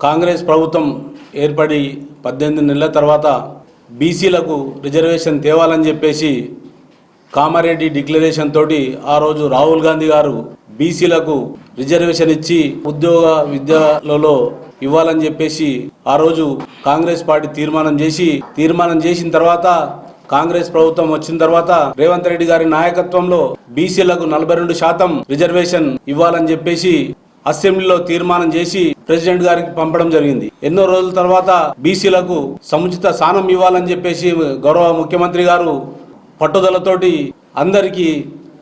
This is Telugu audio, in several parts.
కాంగ్రెస్ ప్రభుత్వం ఏర్పడి పద్దెనిమిది నెలల తర్వాత బీసీలకు రిజర్వేషన్ తేవాలని చెప్పేసి కామారెడ్డి డిక్లరేషన్ తోటి ఆ రోజు రాహుల్ గాంధీ గారు బీసీలకు రిజర్వేషన్ ఇచ్చి ఉద్యోగ విద్యలలో ఇవ్వాలని చెప్పేసి ఆ రోజు కాంగ్రెస్ పార్టీ తీర్మానం చేసి తీర్మానం చేసిన తర్వాత కాంగ్రెస్ ప్రభుత్వం వచ్చిన తర్వాత రేవంత్ రెడ్డి గారి నాయకత్వంలో బీసీలకు నలభై రెండు శాతం రిజర్వేషన్ ఇవ్వాలని చెప్పేసి అసెంబ్లీలో తీర్మానం చేసి ప్రెసిడెంట్ గారికి పంపడం జరిగింది. ఎన్నో రోజుల తర్వాత బీసీలకు సముచిత స్థానం ఇవ్వాలని చెప్పేసి గౌరవ ముఖ్యమంత్రి గారు పట్టుదలతోటి అందరికీ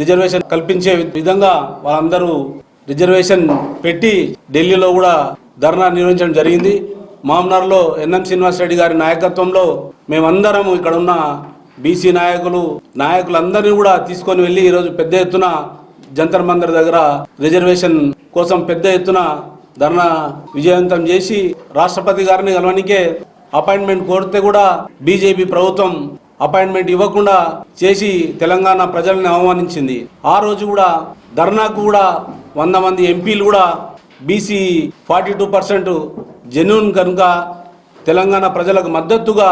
రిజర్వేషన్ కల్పించే విధంగా వాళ్ళందరూ రిజర్వేషన్ పెట్టి ఢిల్లీలో కూడా ధర్నా నిర్వహించడం జరిగింది. మామనార్లో ఎన్ఎం శ్రీనివాస్ రెడ్డి గారి నాయకత్వంలో మేమందరం ఇక్కడ ఉన్న బీసీ నాయకులు నాయకులందరినీ కూడా తీసుకొని వెళ్ళి ఈరోజు పెద్ద ఎత్తున జంతర్ మందర్ దగ్గర రిజర్వేషన్ కోసం పెద్ద ఎత్తున ధర్నా విజయవంతం చేసి రాష్ట్రపతి గారిని కలవనికే అపాయింట్మెంట్ కోరితే కూడా బీజేపీ ప్రభుత్వం అపాయింట్మెంట్ ఇవ్వకుండా చేసి తెలంగాణ ప్రజల్ని అవమానించింది. ఆ రోజు కూడా ధర్నాకు కూడా వంద మంది ఎంపీలు కూడా BC forty two percent genuine కనుక తెలంగాణ ప్రజలకు మద్దతుగా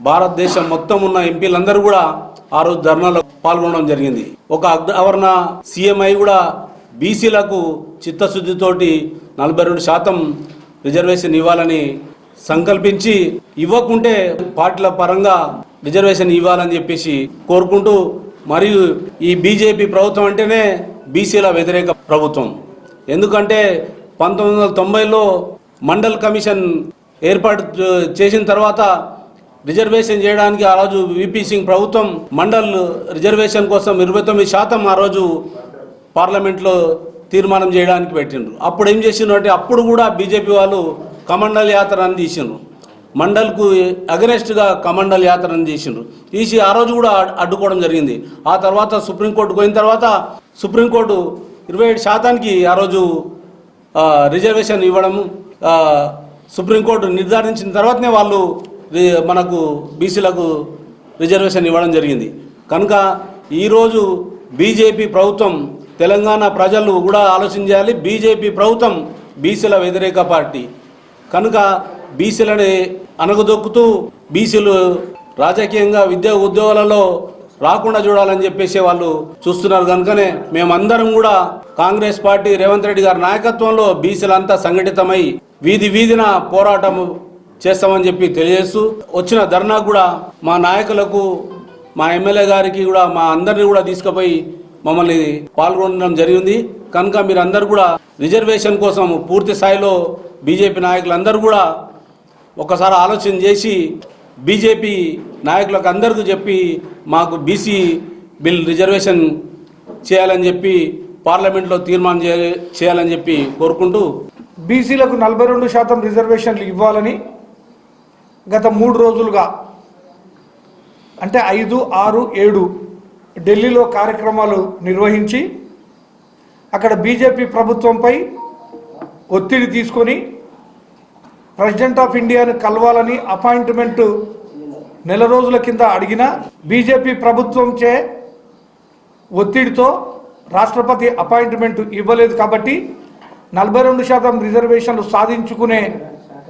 భారతదేశం మొత్తం ఉన్న ఎంపీలందరూ కూడా ఆ రోజు ధర్నాలో పాల్గొనడం జరిగింది. ఒక అగ్రవర్ణ సీఎంఐ కూడా బీసీలకు చిత్తశుద్ధితోటి నలభై రెండు శాతం రిజర్వేషన్ ఇవ్వాలని సంకల్పించి ఇవ్వకుంటే పార్టీల పరంగా రిజర్వేషన్ ఇవ్వాలని చెప్పేసి కోరుకుంటూ మరియు ఈ బీజేపీ ప్రభుత్వం అంటేనే బీసీల వ్యతిరేక ప్రభుత్వం. ఎందుకంటే పంతొమ్మిది వందల తొంభైలో మండల్ కమిషన్ ఏర్పాటు చేసిన తర్వాత రిజర్వేషన్ చేయడానికి ఆ రోజు విపి సింగ్ ప్రభుత్వం మండల్ రిజర్వేషన్ కోసం ఇరవై తొమ్మిది శాతం ఆ రోజు పార్లమెంట్లో తీర్మానం చేయడానికి పెట్టిండ్రు. అప్పుడు ఏం చేసిండ్రు అంటే అప్పుడు కూడా బీజేపీ వాళ్ళు కమండల్ యాత్ర అని తీసిండ్రు. మండల్కు అగనెస్ట్గా కమండల్ యాత్ర అని తీసిండ్రు. తీసి ఆ రోజు కూడా అడ్డుకోవడం జరిగింది. ఆ తర్వాత సుప్రీంకోర్టు పోయిన తర్వాత సుప్రీంకోర్టు ఇరవై ఏడు శాతానికి ఆ రోజు రిజర్వేషన్ ఇవ్వడం సుప్రీంకోర్టు నిర్ధారించిన తర్వాతనే వాళ్ళు మనకు బీసీలకు రిజర్వేషన్ ఇవ్వడం జరిగింది. కనుక ఈరోజు బీజేపీ ప్రభుత్వం తెలంగాణ ప్రజలు కూడా ఆలోచించాలి బీజేపీ ప్రభుత్వం బీసీల వ్యతిరేక పార్టీ. కనుక బీసీలని అనగదొక్కుతూ బీసీలు రాజకీయంగా విద్యా ఉద్యోగాలలో రాకుండా చూడాలని చెప్పేసి వాళ్ళు చూస్తున్నారు. కనుకనే మేమందరం కూడా కాంగ్రెస్ పార్టీ రేవంత్ రెడ్డి గారి నాయకత్వంలో బీసీలంతా సంఘటితమై వీధి వీధిన పోరాటం చేస్తామని చెప్పి తెలియజేస్తూ వచ్చిన ధర్నా కూడా మా నాయకులకు మా ఎమ్మెల్యే గారికి కూడా మా అందరిని కూడా తీసుకుపోయి మమ్మల్ని పాల్గొనడం జరిగింది. కనుక మీరందరూ కూడా రిజర్వేషన్ కోసం పూర్తి స్థాయిలో బీజేపీ నాయకులందరూ కూడా ఒకసారి ఆలోచన చేసి బీజేపీ నాయకులకు అందరికీ చెప్పి మాకు బీసీ బిల్ రిజర్వేషన్ చేయాలని చెప్పి పార్లమెంట్లో తీర్మానం చేయ- చేయాలని చెప్పి కోరుకుంటూ బీసీలకు నలభై రెండు శాతం రిజర్వేషన్లు ఇవ్వాలని గత మూడు రోజులుగా అంటే ఐదు ఆరు ఏడు ఢిల్లీలో కార్యక్రమాలు నిర్వహించి అక్కడ బీజేపీ ప్రభుత్వంపై ఒత్తిడి తీసుకొని ప్రెసిడెంట్ ఆఫ్ ఇండియాను కలవాలని అపాయింట్మెంట్ నెల రోజుల కింద అడిగిన బీజేపీ ప్రభుత్వంచే ఒత్తిడితో రాష్ట్రపతి అపాయింట్మెంట్ ఇవ్వలేదు కాబట్టి నలభై రెండు శాతం రిజర్వేషన్లు సాధించుకునే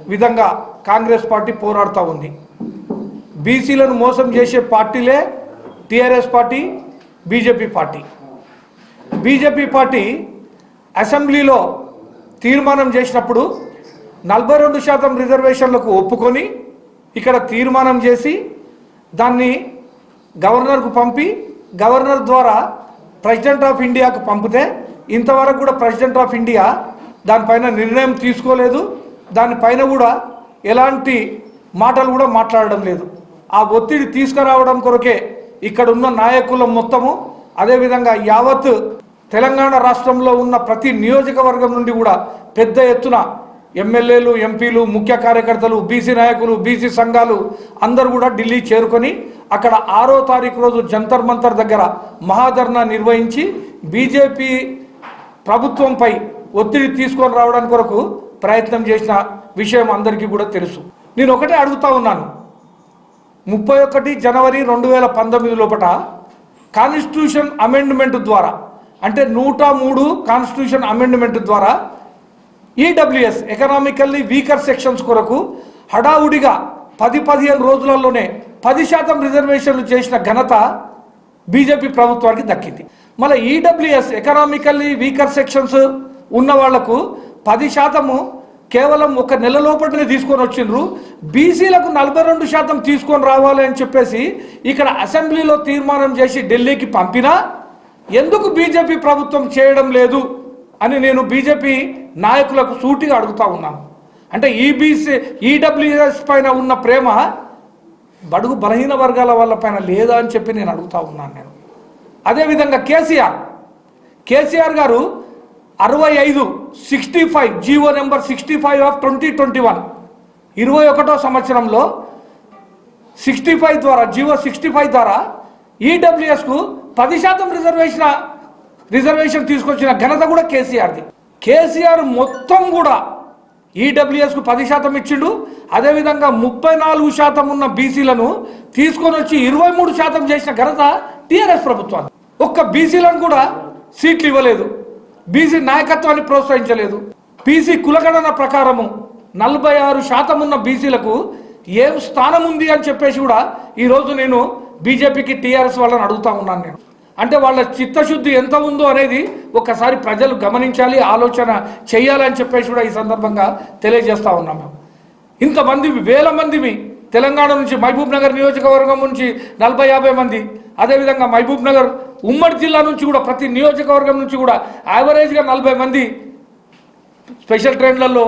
విధంగా కాంగ్రెస్ పార్టీ పోరాడుతూ ఉంది. బీసీలను మోసం చేసే పార్టీలే TRS party BJP party. BJP party అసెంబ్లీలో తీర్మానం చేసినప్పుడు నలభై రెండు శాతం రిజర్వేషన్లకు ఒప్పుకొని ఇక్కడ తీర్మానం చేసి దాన్ని గవర్నర్కు పంపి గవర్నర్ ద్వారా ప్రెసిడెంట్ ఆఫ్ ఇండియాకు పంపితే ఇంతవరకు కూడా ప్రెసిడెంట్ ఆఫ్ ఇండియా దానిపైన నిర్ణయం తీసుకోలేదు. దానిపైన కూడా ఎలాంటి మాటలు కూడా మాట్లాడడం లేదు. ఆ ఒత్తిడి తీసుకురావడం కొరకే ఇక్కడ ఉన్న నాయకుల మొత్తము అదేవిధంగా యావత్ తెలంగాణ రాష్ట్రంలో ఉన్న ప్రతి నియోజకవర్గం నుండి కూడా పెద్ద ఎత్తున ఎమ్మెల్యేలు ఎంపీలు ముఖ్య కార్యకర్తలు బీసీ నాయకులు బీసీ సంఘాలు అందరూ కూడా ఢిల్లీ చేరుకొని అక్కడ ఆరో తారీఖు రోజు జంతర్ మంతర్ దగ్గర మహాధర్నా నిర్వహించి బీజేపీ ప్రభుత్వంపై ఒత్తిడి తీసుకొని రావడానికి కొరకు ప్రయత్నం చేసిన విషయం అందరికీ కూడా తెలుసు. నేను ఒకటే అడుగుతా ఉన్నాను. ముప్పై ఒకటి జనవరి రెండు వేల పంతొమ్మిది లోపల కాన్స్టిట్యూషన్ అమెండ్మెంట్ ద్వారా అంటే నూట మూడు కాన్స్టిట్యూషన్ అమెండ్మెంట్ ద్వారా ఈడబ్ల్యూఎస్ ఎకనామికల్లీ వీకర్ సెక్షన్స్ కొరకు హడావుడిగా పది పదిహేను రోజులలోనే పది శాతం రిజర్వేషన్లు చేసిన ఘనత బీజేపీ ప్రభుత్వానికి దక్కింది. మళ్ళీ ఈడబ్ల్యూఎస్ ఎకనామికల్లీ వీకర్ సెక్షన్స్ ఉన్న వాళ్ళకు పది శాతము కేవలం ఒక నెల లోపలనే తీసుకొని వచ్చిండ్రు. బీసీలకు నలభై రెండు శాతం తీసుకొని రావాలి అని చెప్పేసి ఇక్కడ అసెంబ్లీలో తీర్మానం చేసి ఢిల్లీకి పంపినా ఎందుకు బీజేపీ ప్రభుత్వం చేయడం లేదు అని నేను బీజేపీ నాయకులకు సూటిగా అడుగుతా ఉన్నాను. అంటే ఈబీసీ ఈడబ్ల్యూఎస్ పైన ఉన్న ప్రేమ బడుగు బలహీన వర్గాల వాళ్ళ పైన లేదా అని చెప్పి నేను అడుగుతా ఉన్నాను నేను. అదేవిధంగా కేసీఆర్ కేసీఆర్ గారు అరవై ఐదు sixty five GO number sixty five of twenty twenty one ఇరవై ఒకటో సంవత్సరంలో సిక్స్టీ ఫైవ్ ద్వారా జీవో సిక్స్టీ ఫైవ్ ద్వారా ఈడబ్ల్యూఎస్కు పది శాతం రిజర్వేషన్ రిజర్వేషన్ తీసుకొచ్చిన ఘనత కూడా కేసీఆర్ది కేసీఆర్ మొత్తం కూడా ఈడబ్ల్యూఎస్కు పది శాతం ఇచ్చిండు. అదేవిధంగా ముప్పై నాలుగు శాతం ఉన్న బీసీలను తీసుకొని వచ్చి ఇరవై మూడు శాతం చేసిన ఘనత టీఆర్ఎస్ ప్రభుత్వాన్ని ఒక్క బీసీలను కూడా సీట్లు ఇవ్వలేదు. బీసీ నాయకత్వాన్ని ప్రోత్సహించలేదు. బీసీ కులగణన ప్రకారము నలభై ఆరు శాతం ఉన్న బీసీలకు ఏం స్థానం ఉంది అని చెప్పేసి కూడా ఈరోజు నేను బీజేపీకి టీఆర్ఎస్ వాళ్ళని అడుగుతా ఉన్నాను నేను. అంటే వాళ్ళ చిత్తశుద్ధి ఎంత ఉందో అనేది ఒకసారి ప్రజలు గమనించాలి ఆలోచన చేయాలని చెప్పేసి కూడా ఈ సందర్భంగా తెలియజేస్తూ ఉన్నాం మేము. ఇంతమంది వేల మందివి తెలంగాణ నుంచి మహబూబ్ నగర్ నియోజకవర్గం నుంచి నలభై యాభై మంది అదేవిధంగా మహబూబ్ నగర్ ఉమ్మడి జిల్లా నుంచి కూడా ప్రతి నియోజకవర్గం నుంచి కూడా యావరేజ్గా నలభై మంది స్పెషల్ ట్రైన్లలో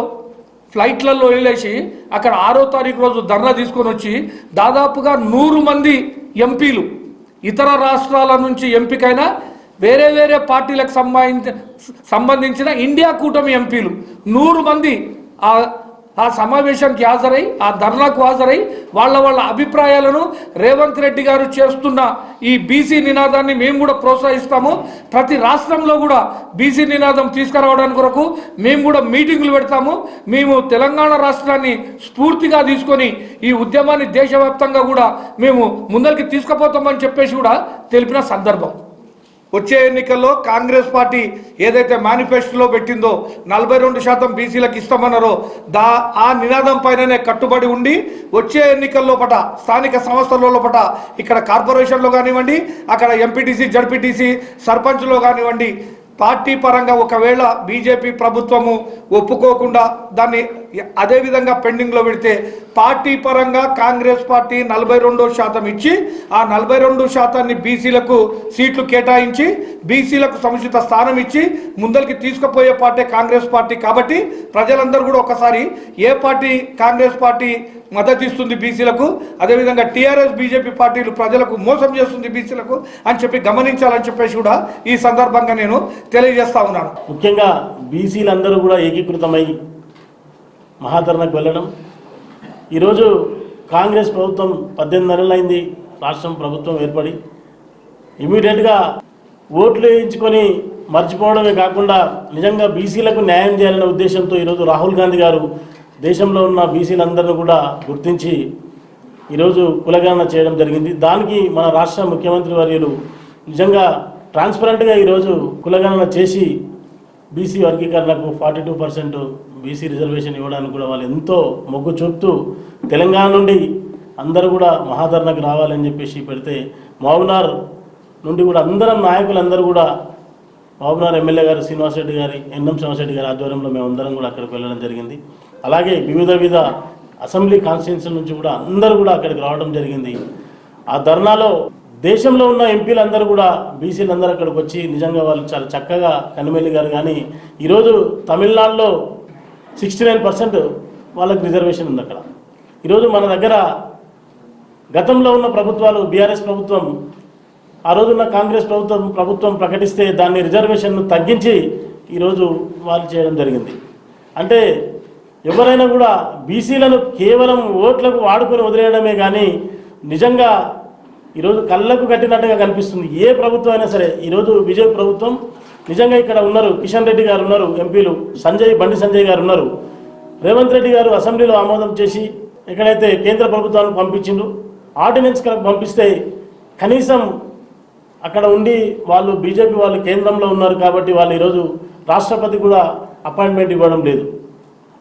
ఫ్లైట్లలో వెళ్ళేసి అక్కడ ఆరో తారీఖు రోజు ధర్నా తీసుకొని వచ్చి దాదాపుగా నూరు మంది ఎంపీలు ఇతర రాష్ట్రాల నుంచి ఎంపికైన వేరే వేరే పార్టీలకు సంబంధించిన సంబంధించిన ఇండియా కూటమి ఎంపీలు. నూరు మంది ఆ ఆ సమావేశానికి హాజరై ఆ ధర్నాకు హాజరై వాళ్ళ వాళ్ళ అభిప్రాయాలను రేవంత్ రెడ్డి గారు చేస్తున్న ఈ బీసీ నినాదాన్ని మేము కూడా ప్రోత్సహిస్తాము. ప్రతి రాష్ట్రంలో కూడా బీసీ నినాదం తీసుకురావడానికి కొరకు మేము కూడా మీటింగులు పెడతాము. మేము తెలంగాణ రాష్ట్రాన్ని స్ఫూర్తిగా తీసుకొని ఈ ఉద్యమాన్ని దేశవ్యాప్తంగా కూడా మేము ముందరికి తీసుకుపోతామని చెప్పేసి కూడా తెలిపిన సందర్భం. వచ్చే ఎన్నికల్లో కాంగ్రెస్ పార్టీ ఏదైతే మేనిఫెస్టోలో పెట్టిందో నలభై రెండు శాతం బీసీలకు ఇస్తామన్నారో దా ఆ నినాదం పైననే కట్టుబడి ఉండి వచ్చే ఎన్నికల్లో పట స్థానిక సంస్థల పట ఇక్కడ కార్పొరేషన్లో కానివ్వండి అక్కడ ఎంపీటీసీ జడ్పీటీసీ సర్పంచ్లో కానివ్వండి పార్టీ పరంగా ఒకవేళ బీజేపీ ప్రభుత్వము ఒప్పుకోకుండా దాన్ని అదే విధంగా పెండింగ్లో పెడితే పార్టీ పరంగా కాంగ్రెస్ పార్టీ నలభై రెండో శాతం ఇచ్చి ఆ నలభై రెండు శాతాన్ని బీసీలకు సీట్లు కేటాయించి బీసీలకు సముచిత స్థానం ఇచ్చి ముందరికి తీసుకుపోయే పార్టీ కాంగ్రెస్ పార్టీ కాబట్టి ప్రజలందరూ కూడా ఒకసారి ఏ పార్టీ కాంగ్రెస్ పార్టీ మద్దతు ఇస్తుంది బీసీలకు అదేవిధంగా టీఆర్ఎస్ బీజేపీ పార్టీలు ప్రజలకు మోసం చేస్తుంది బీసీలకు అని చెప్పి గమనించాలని చెప్పేసి కూడా ఈ సందర్భంగా నేను తెలియజేస్తా ఉన్నాను. ముఖ్యంగా బీసీలందరూ కూడా ఏకీకృతమై మహాధరణకు వెళ్ళడం. ఈరోజు కాంగ్రెస్ ప్రభుత్వం పద్దెనిమిది నెలలైంది రాష్ట్రం ప్రభుత్వం ఏర్పడి. ఇమీడియట్గా ఓట్లు వేయించుకొని మర్చిపోవడమే కాకుండా నిజంగా బీసీలకు న్యాయం చేయాలనే ఉద్దేశంతో ఈరోజు రాహుల్ గాంధీ గారు దేశంలో ఉన్న బీసీలందరినీ కూడా గుర్తించి ఈరోజు కులగణన చేయడం జరిగింది. దానికి మన రాష్ట్ర ముఖ్యమంత్రి వర్యులు నిజంగా ట్రాన్స్పరెంట్గా ఈరోజు కులగణన చేసి బీసీ వర్గీకరణకు forty two percent BC reservation ఇవ్వడానికి కూడా వాళ్ళు ఎంతో మొగ్గు చూపుతూ తెలంగాణ నుండి అందరూ కూడా మహాధరణకు రావాలని చెప్పేసి పెడితే మౌనార్ నుండి కూడా అందరం నాయకులందరూ కూడా మహబూబ్నగర్ ఎమ్మెల్యే గారు శ్రీనివాసరెడ్డి గారి ఎన్ఎం శ్రీనివాసరెడ్డి గారి ఆధ్వర్యంలో మేము అందరం కూడా అక్కడికి వెళ్ళడం జరిగింది. అలాగే వివిధ వివిధ అసెంబ్లీ కాన్స్టిట్యూన్సీ నుంచి కూడా అందరూ కూడా అక్కడికి రావడం జరిగింది. ఆ ధర్నాలో దేశంలో ఉన్న ఎంపీలందరూ కూడా బీసీలందరూ అక్కడికి వచ్చి నిజంగా వాళ్ళు చాలా చక్కగా కనిమెల్లి గారు కానీ ఈరోజు తమిళనాడులో సిక్స్టీ నైన్ పర్సెంట్ వాళ్ళకి రిజర్వేషన్ ఉంది అక్కడ. ఈరోజు మన దగ్గర గతంలో ఉన్న ప్రభుత్వాలు బీఆర్ఎస్ ప్రభుత్వం ఆ రోజున్న కాంగ్రెస్ ప్రభుత్వం ప్రభుత్వం ప్రకటిస్తే దాన్ని రిజర్వేషన్ను తగ్గించి ఈరోజు వాళ్ళు చేయడం జరిగింది. అంటే ఎవరైనా కూడా బీసీలను కేవలం ఓట్లకు వాడుకొని వదిలేయడమే కానీ నిజంగా ఈరోజు కళ్ళకు కట్టినట్టుగా కనిపిస్తుంది. ఏ ప్రభుత్వం అయినా సరే ఈరోజు విజయ్ ప్రభుత్వం నిజంగా ఇక్కడ ఉన్నారు. కిషన్ రెడ్డి గారు ఉన్నారు ఎంపీలు సంజయ్ బండి సంజయ్ గారు ఉన్నారు. రేవంత్ రెడ్డి గారు అసెంబ్లీలో ఆమోదం చేసి ఎక్కడైతే కేంద్ర ప్రభుత్వానికి పంపించిండు ఆర్డినెన్స్ కనుక పంపిస్తే కనీసం అక్కడ ఉండి వాళ్ళు బీజేపీ వాళ్ళు కేంద్రంలో ఉన్నారు కాబట్టి వాళ్ళు ఈరోజు రాష్ట్రపతి కూడా అపాయింట్మెంట్ ఇవ్వడం లేదు.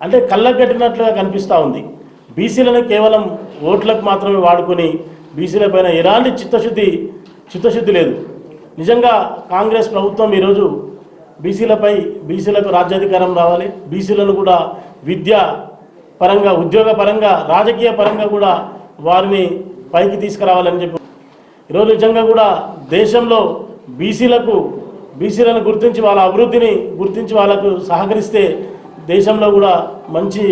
అంటే కళ్ళకు కట్టినట్లుగా కనిపిస్తూ ఉంది. బీసీలను కేవలం ఓట్లకు మాత్రమే వాడుకొని బీసీల పైన ఎలాంటి చిత్తశుద్ధి చిత్తశుద్ధి లేదు. నిజంగా కాంగ్రెస్ ప్రభుత్వం ఈరోజు బీసీలపై బీసీలకు రాజ్యాధికారం రావాలి. బీసీలను కూడా విద్య పరంగా ఉద్యోగ పరంగా రాజకీయ పరంగా కూడా వారిని పైకి తీసుకురావాలని చెప్పి. ఈరోజు నిజంగా కూడా దేశంలో బీసీలకు బీసీలను గుర్తించి వాళ్ళ అభివృద్ధిని గుర్తించి వాళ్ళకు సహకరిస్తే దేశంలో కూడా మంచి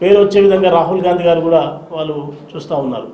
పేరు వచ్చే విధంగా రాహుల్ గాంధీ గారు కూడా వాళ్ళు చూస్తూ ఉన్నారు.